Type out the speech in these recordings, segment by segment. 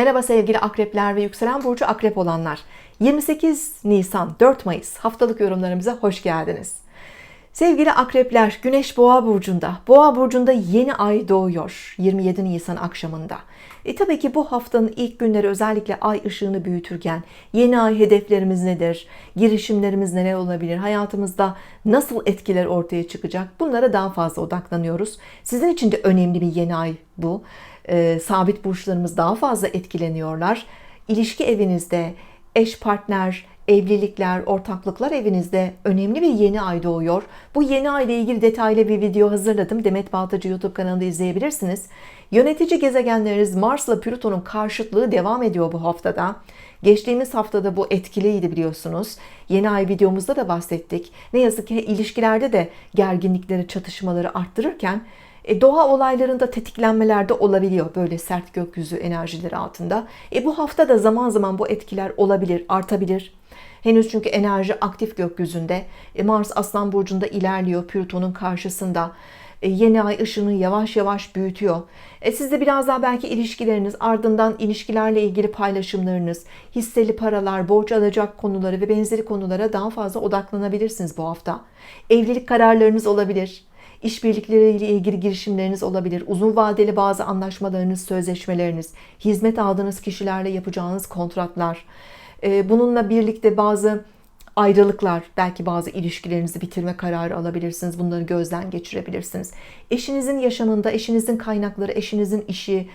Merhaba sevgili akrepler ve yükselen burcu akrep olanlar. 28 Nisan 4 Mayıs haftalık yorumlarımıza hoş geldiniz. Sevgili akrepler Güneş Boğa burcunda. Boğa burcunda yeni ay doğuyor 27 Nisan akşamında. E tabii ki bu haftanın ilk günleri özellikle ay ışığını büyütürken yeni ay hedeflerimiz nedir? Girişimlerimiz neler olabilir? Hayatımızda nasıl etkiler ortaya çıkacak? Bunlara daha fazla odaklanıyoruz. Sizin için de önemli bir yeni ay bu. E, sabit burçlarımız daha fazla etkileniyorlar. İlişki evinizde eş partner, evlilikler, ortaklıklar evinizde önemli bir yeni ay doğuyor. Bu yeni ay ile ilgili detaylı bir video hazırladım. Demet Baltacı YouTube kanalında izleyebilirsiniz. Yönetici gezegenleriniz Mars ile Plüton'un karşıtlığı devam ediyor bu haftada. Geçtiğimiz haftada bu etkiliydi biliyorsunuz. Yeni ay videomuzda da bahsettik. Ne yazık ki ilişkilerde de gerginlikleri, çatışmaları arttırırken e, doğa olaylarında tetiklenmeler de olabiliyor böyle sert gökyüzü enerjileri altında. E, bu hafta da zaman zaman bu etkiler olabilir, artabilir. Henüz çünkü enerji aktif gökyüzünde. E, Mars Aslan Burcu'nda ilerliyor Plüton'un karşısında. E, yeni ay ışını yavaş yavaş büyütüyor. E, siz de biraz daha belki ilişkileriniz, ardından ilişkilerle ilgili paylaşımlarınız, hisseli paralar, borç alacak konuları ve benzeri konulara daha fazla odaklanabilirsiniz bu hafta. Evlilik kararlarınız olabilir işbirlikleriyle ilgili girişimleriniz olabilir. Uzun vadeli bazı anlaşmalarınız, sözleşmeleriniz, hizmet aldığınız kişilerle yapacağınız kontratlar. Ee, bununla birlikte bazı ayrılıklar, belki bazı ilişkilerinizi bitirme kararı alabilirsiniz. Bunları gözden geçirebilirsiniz. Eşinizin yaşamında, eşinizin kaynakları, eşinizin işi, e,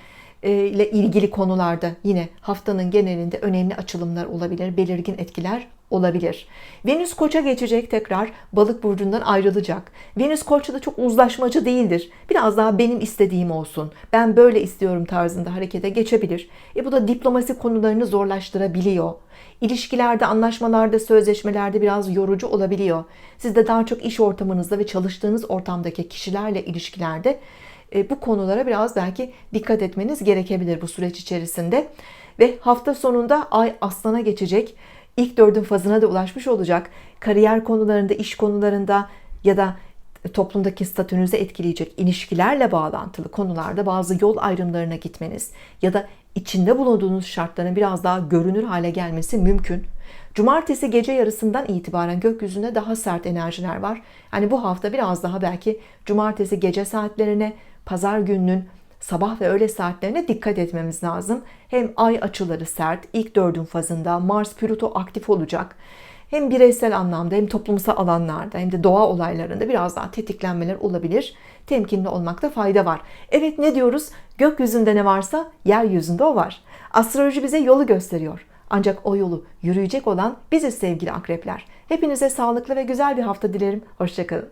ile ilgili konularda yine haftanın genelinde önemli açılımlar olabilir, belirgin etkiler olabilir. Venüs Koç'a geçecek tekrar balık burcundan ayrılacak. Venüs Koç'ta da çok uzlaşmacı değildir. Biraz daha benim istediğim olsun. Ben böyle istiyorum tarzında harekete geçebilir. E bu da diplomasi konularını zorlaştırabiliyor. İlişkilerde, anlaşmalarda, sözleşmelerde biraz yorucu olabiliyor. Siz de daha çok iş ortamınızda ve çalıştığınız ortamdaki kişilerle ilişkilerde e, bu konulara biraz belki dikkat etmeniz gerekebilir bu süreç içerisinde. Ve hafta sonunda ay aslana geçecek. İlk dördün fazına da ulaşmış olacak. Kariyer konularında, iş konularında ya da toplumdaki statünüzü etkileyecek ilişkilerle bağlantılı konularda bazı yol ayrımlarına gitmeniz ya da içinde bulunduğunuz şartların biraz daha görünür hale gelmesi mümkün. Cumartesi gece yarısından itibaren gökyüzünde daha sert enerjiler var. Yani bu hafta biraz daha belki cumartesi gece saatlerine, pazar gününün sabah ve öğle saatlerine dikkat etmemiz lazım. Hem ay açıları sert, ilk dördün fazında Mars Plüto aktif olacak. Hem bireysel anlamda hem toplumsal alanlarda hem de doğa olaylarında biraz daha tetiklenmeler olabilir. Temkinli olmakta fayda var. Evet ne diyoruz? Gökyüzünde ne varsa yeryüzünde o var. Astroloji bize yolu gösteriyor. Ancak o yolu yürüyecek olan biziz sevgili akrepler. Hepinize sağlıklı ve güzel bir hafta dilerim. Hoşçakalın.